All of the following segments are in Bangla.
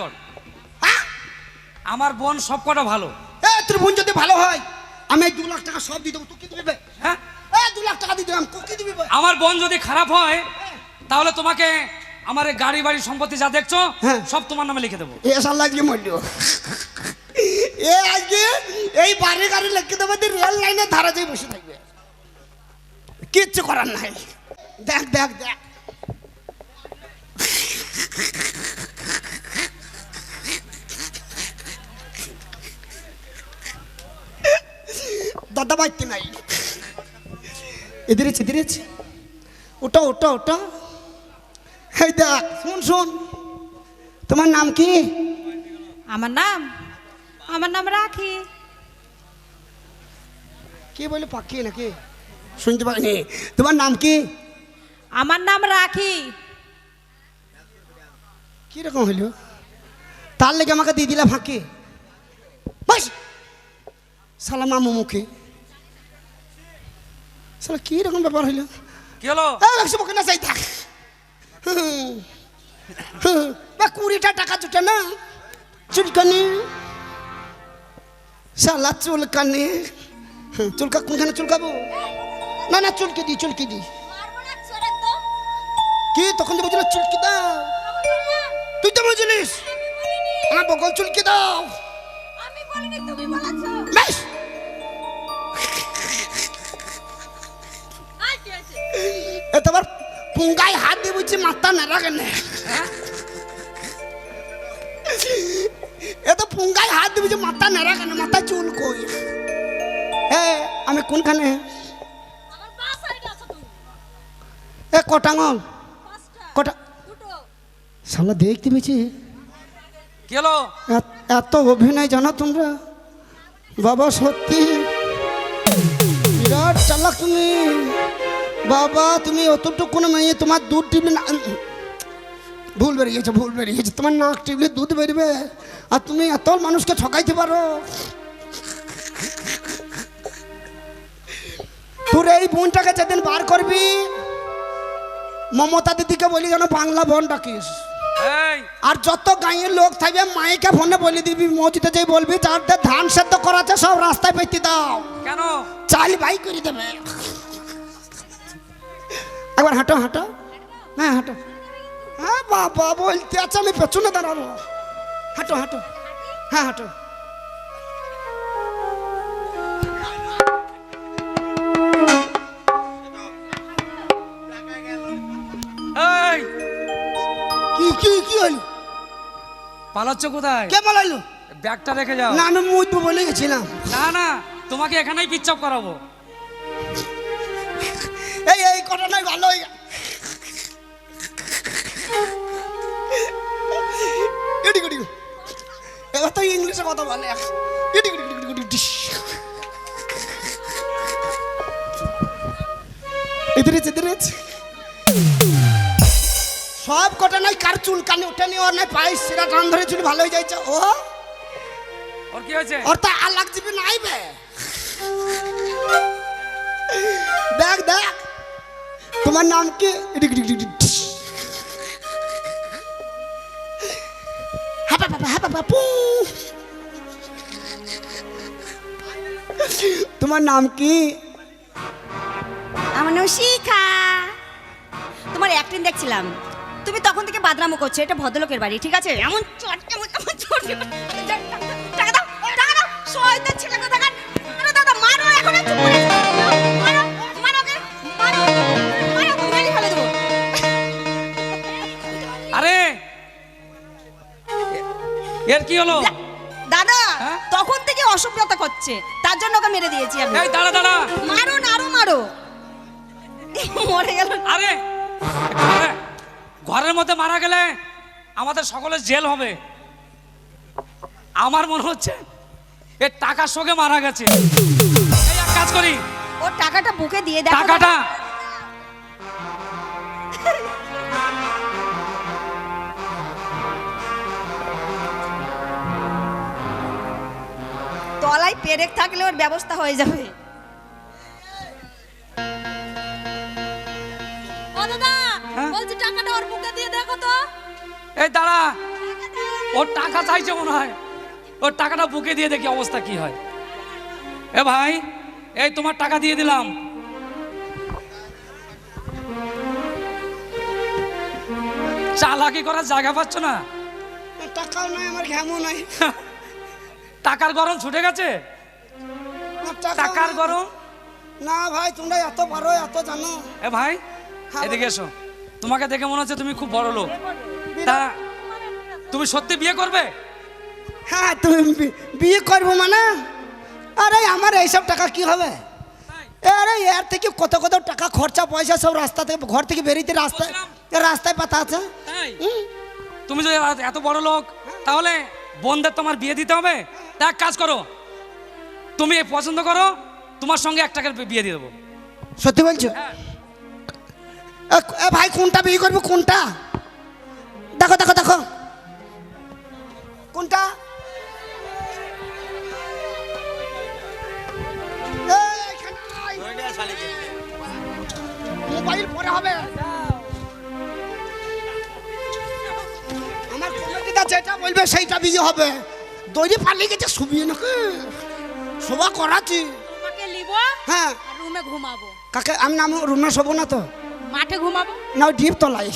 চল। হ্যাঁ আমার বোন সব কটা ভালো। এ তোর বোন যদি ভালো হয় আমি এই দু লাখ টাকা সব দিয়ে দেবো তুই কি দিবি? হ্যাঁ? এ দু লাখ টাকা দিয়ে তুই কি দিবি? আমার বোন যদি খারাপ হয় তাহলে তোমাকে আমার এই গাড়ি বাড়ি সম্পত্তি যা দেখছ হ্যাঁ। সব তোমার নামে লিখে দেবো। এ সাল লাগছে মরল এ আজকে এই বাড়ি গাড়ি লেখে দেবে দিয়ে রেল লাইনের ধারা যেয়ে বসে থাকবে। কিচ্ছু করার নাই। দেখ দেখ দেখ। দাদা বাইতে নাই। এদিরেছে এদিরেছে। ওটা ওটা ওটা এই দেখ শুন শুন। তোমার নাম কি? আমার নাম? আমার নাম রাখি। কে বলে পাখি নাকি? শুনতে পাইনি তোমার নাম কি? আমার নাম রাখি। কীরকম হইল? তার লেগে আমাকে দিয়ে দিলা ফাঁকি। বাস। সালা মামু মুখে। সালা কি রকম ব্যাপার হইল? কি হলো? একশো মুখে না চাই থাক। বা কুড়িটা টাকা জুটে না? চুলকানি। সালা চুলকানি। চুলকা কোনখানে চুলকাবো? না না চুলকে দি চুলকে দি। কি তখন তো বলছিল চুলকি দাও। তুই তো বুঝলিস আমার বকল চুলকি দাও। বেশ এ তোমার পুঙ্গায় হাত দিয়ে বুঝছি মাথা নেড়া কেন? এ তো পুঙ্গায় হাত দিয়ে বুঝছি মাথা নেড়া কেন? মাথা চুল কই? হ্যাঁ আমি কোনখানে? এ কটাঙ্গল কটা শালা দেখতে পেয়েছি। এত- এত অভিনয় জানো তোমরা? বাবা সত্যি। বিরাট চালাক তুমি বাবা তুমি অতটুকু মেয়ে তোমার দুধ টিপলে না ভুল বেরিয়েছে ভুল বেরিয়েছে। তোমার নাক টিপলে দুধ বেরবে। আর তুমি এত মানুষকে ঠকাইতে পারো। তোর এই বোনটাকে যেদিন বার করবি মমতা দিদিকে বলি যেন বাংলা বোন ডাকিস। আর যত গাঁয়ের লোক থাকবে মাইকে ফোনে বলে দিবি মসজিদে যাই বলবি যাদের ধান সেদ্ধ করাছে সব রাস্তায় পেতে দাও। কেন? চাল বাই করে দেবে। একবার হাঁটো হাঁটো। হ্যাঁ হাঁটো। হ্যাঁ বাবা বলতে আছে আমি পেছনে দাঁড়াবো। হাঁটো হাঁটো। হ্যাঁ হাঁটো। কি কি কি হইল পালাচ্ছ কোথায়? কে বলাইলো ব্যাগটা রেখে যাও। না আমি মুখ বলে গেছিলাম। না না তোমাকে এখানেই পিচ্ছপ করাবো। সব ঘটনায় কার চুল কানে ওঠে নি ওর নাই পায়ে সিরা টান ধরে চুল ভালো হয়ে যাইছে ও ওর কি হয়েছে ওর তো আলাক জিবি নাই বে দেখ দেখ তোমার নাম কি ইডি ইডি ইডি ইডি। তোমার নাম কি আমার নাম শিখা তোমার অ্যাক্টিং দেখছিলাম তুমি তখন থেকে বাদরামো করছ এটা ভদ্রলোকের বাড়ি ঠিক আছে এমন আরে এর কি হলো অসভ্যতা করছে। তার জন্য ওকে মেরে দিয়েছি আমি। এই দাঁড়া দাঁড়া। মারো না আরও মারো। মরে গেল। আরে ঘরে- ঘরের মধ্যে মারা গেলে আমাদের সকলের জেল হবে। আমার মনে হচ্ছে এ টাকার সঙ্গে মারা গেছে। এই এক কাজ করি। ওর টাকাটা বুকে দিয়ে দেখো। টাকাটা তলায় পেরেক থাকলে ওর ব্যবস্থা হয়ে যাবে। ও দাদা হ্যাঁ? বলছি টাকাটা ওর বুকে দিয়ে দেখো তো। এই দাঁড়া ওর টাকা চাইছে মনে হয়। ওর টাকাটা বুকে দিয়ে দেখি অবস্থা কি হয়। এ ভাই এই তোমার টাকা দিয়ে দিলাম। চালাকি করার জায়গা পাচ্ছ না? টাকাও নাই আমার ঘ্যামও নাই। টাকার গরম ছুটে গেছে? টাকার গরম না ভাই তোমরা এত পারো এত জানো। এ ভাই হ্যাঁ, এদিকে এসো। তোমাকে দেখে মনে হচ্ছে তুমি খুব বড় লোক। তা তুমি সত্যি বিয়ে করবে? হ্যাঁ তুমি বিয়ে করব মানে? আরে আমার এইসব টাকা কি হবে? আরে এর থেকে কত কত টাকা খরচা পয়সা সব রাস্তা থেকে ঘর থেকে বেরিয়ে রাস্তায় এ রাস্তায় পাতা আছে। তুমি যদি এত বড় লোক তাহলে বোনদের তোমার বিয়ে দিতে হবে? তা এক কাজ করো। তুমি পছন্দ করো তোমার সঙ্গে এক টাকার বিয়ে দিয়ে দেবো। সত্যি বলছো? হ্যাঁ। এ, ভাই কোনটা বিয়ে করব কোনটা? দেখো দেখো দেখো। কোনটা। মোবাইল পরে হবে। আমার কমিটিটা যেটা বলবে সেইটা বিয়ে হবে। দড়ি পালিয়ে গেছে শুবিয়ে নাকি শোভা করাচ্ছি। তোমাকে লিব হ্যাঁ। আর রুমে ঘুমাবো। কাকে? আমি নাম রুমে শোবো না তো। মাঠে ঘুমাবো? না ওই ডিপ তলায়।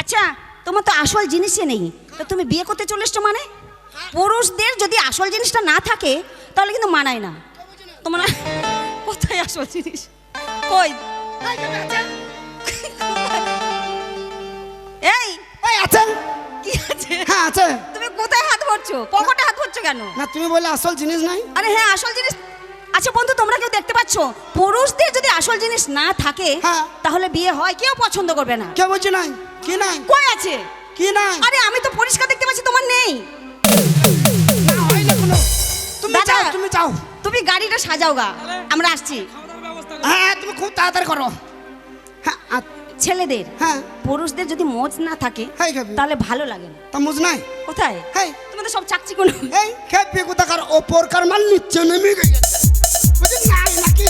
আচ্ছা তোমার তো আসল জিনিসই নেই। তো তুমি বিয়ে করতে চলে এসছো মানে? পুরুষদের যদি আসল জিনিসটা না থাকে তাহলে কিন্তু মানায় না। তোমার কোথায় আসল জিনিস? কই? এই এই আছে হ্যাঁ আছে। তুমি কোথায় হাত ভরছো? পকেটে হাত ভরছো কেন? না তুমি বলে আসল জিনিস নাই। আরে হ্যাঁ আসল জিনিস আচ্ছা বন্ধু তোমরা কেউ দেখতে পাচ্ছ? পুরুষদের যদি আসল জিনিস না থাকে হ্যাঁ। তাহলে বিয়ে হয় কেউ পছন্দ করবে না। কে বলছে নাই। কি নাই? কই আছে? কি নাই? আরে আমি তো পরিষ্কার দেখতে পাচ্ছি তোমার নেই। না হয় না কোনো। তুমি। যাও তুমি যাও। তুমি গাড়িটা সাজাও গা। আমরা আসছি। হ্যাঁ তুমি খুব তাড়াতাড়ি করো। হ্যাঁ ছেলেদের হ্যাঁ। পুরুষদের যদি মোজ না থাকে হাই খাবি। তাহলে ভালো লাগে না। তা মুজ নাই? কোথায়? হেই। তোমাদের সব চাকচি কোনো? এই খেপি কোথাকার ওপর কার মাল নিচে নেমে গেছে। বুঝলি নাই নাকি?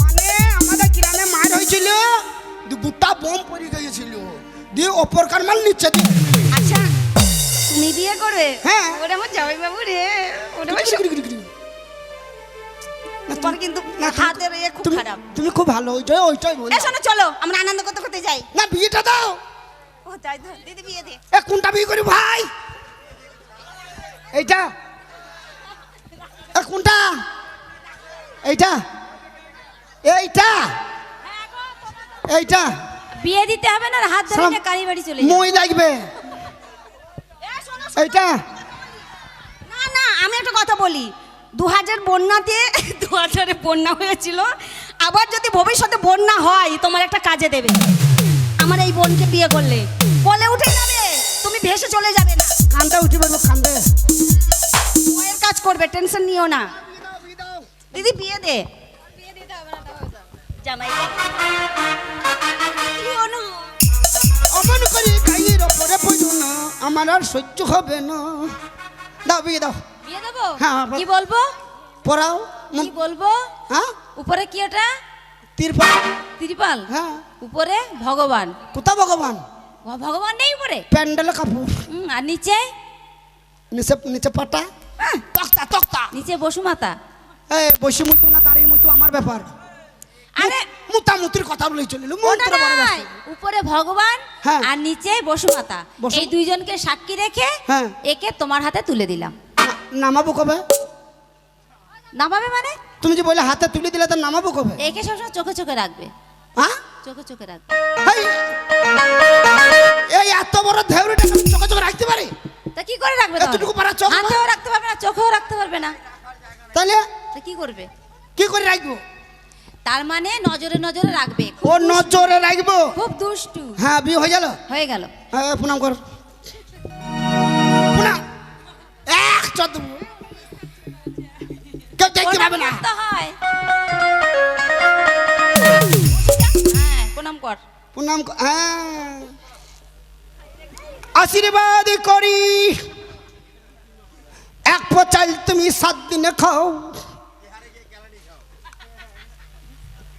মানে আমাদের গ্রামে মার হয়েছিল দু গোটা বোম পড়ে গিয়েছিল। দিয়ে ওপর কার মাল নিচে দিয়ে আচ্ছা তুমি বিয়ে করবে হ্যাঁ। ওটা আমার জামাই বাবু রে সব- তোমার কিন্তু হাতের ইয়ে খুব খারাপ। তুমি খুব ভালো ওইটাই ওইটাই বলি। এ শোনো চলো আমরা আনন্দ করতে করতে যাই। না বিয়েটা দাও। ও তাই দিদি বিয়ে দে। এ কোনটা বিয়ে করি ভাই? এইটা। এ কোনটা? এইটা। এইটা। এইটা। বিয়ে দিতে হবে না হাত ধরে কালী বাড়ি চলে মই লাগবে। এ শোনো। এইটা। না না আমি একটা কথা বলি। দু হাজার বন্যাতে দু হাজারে বন্যা হয়েছিল। আবার যদি ভবিষ্যতে বন্যা হয় তোমার একটা কাজে দেবে। আমার এই বোনকে বিয়ে করলে। বলে উঠে যাবে। তুমি ভেসে চলে যাবে না। কান্দে উঠে পারব কান্দে বইয়ের কাজ করবে টেনশন নিও না। দিদি বিয়ে দে। জামাই। অমন করি গাইয়ের ওপরে পড়ো না আমার আর সহ্য হবে না। দাও বিয়ে দাও। দেবো? হ্যাঁ, কি বলব? পড়াও। কি বলব? হ্যাঁ? উপরে কি ওটা? তিরপল। ত্রিপাল? হ্যাঁ। উপরে ভগবান। কোথা ভগবান? ভগবান নেই উপরে? প্যান্ডেলে কাপড়। হুম, আর নিচে? নিচে নিচে পাটা। হ্যাঁ, তক্তা তক্তা। নিচে এই বসে মুইতো না দাঁড়িয়ে মুইতো আমার ব্যাপার। আরে মুতামুতির কথা বলে চলিল মন্ত্র। উপরে ভগবান হ্যাঁ। আর নিচে বসু- এই দুইজনকে সাক্ষী রেখে হ্যাঁ। একে তোমার হাতে তুলে দিলাম। নামাবো কবে? নামাবে মানে? তুমি যে বলে হাতে তুলে দিলে তো নামাবো কবে? একে সবসময় চোখে চোখে রাখবে। হ্যাঁ চোখে চোখে রাখবে। এই এত বড় ধেউরিটা চোখে চোখে রাখতে পারি? তা কি করে রাখবে? এতটুকু পারা চোখ হাতেও রাখতে পারবে না চোখেও রাখতে পারবে না। তাহলে? তা কি করবে? কি করে রাখব? তার মানে নজরে নজরে রাখবে। ও নজরে রাখব? খুব দুষ্টু। হ্যাঁ বিয়ে হয়ে গেল? হয়ে গেল। হ্যাঁ প্রণাম কর। কেউ দেখতে পাবে না। হয়। হ্যাঁ প্রণাম কর। প্রণাম হ্যাঁ। আশীর্বাদ করি। এক পচাল তুমি সাত দিনে খাও।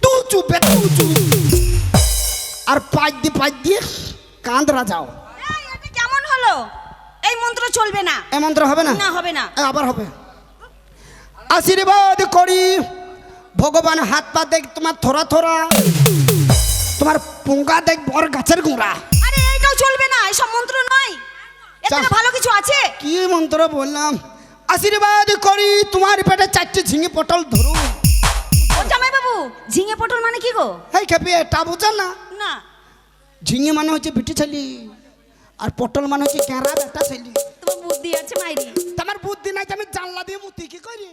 তু চুপে তু চুপ। আর পাঁচ দিয়ে পাঁচ দিয়ে কাঁদরা যাও কেমন হলো? এই মন্ত্র চলবে না। এই মন্ত্র হবে না? না হবে না। আবার হবে। আশীর্বাদ করি। ভগবান হাত পা দেখ তোমার থোড়া থোড়া। তোমার পুঙ্গা দেখ বর গাছের গুঁড়া। আরে এইটাও চলবে না এইসব মন্ত্র নয়। এটা ভালো কিছু আছে? কি মন্ত্র বললাম? আশীর্বাদ করি তোমার পেটে চারটে ঝিঙে পটল ধরুন। জামাই বাবু ঝিঙে পটল মানে কি গো? এই খেপি এটা বোঝা না। না। ঝিঙে মানে হচ্ছে বিটি ছেলি আর পটল মানে হচ্ছে ক্যাঁড়া বেটা ছেলে। তোমার বুদ্ধি আছে মাইরি। তোমার বুদ্ধি নাই আমি জানলা দিয়ে মুতি কি করি?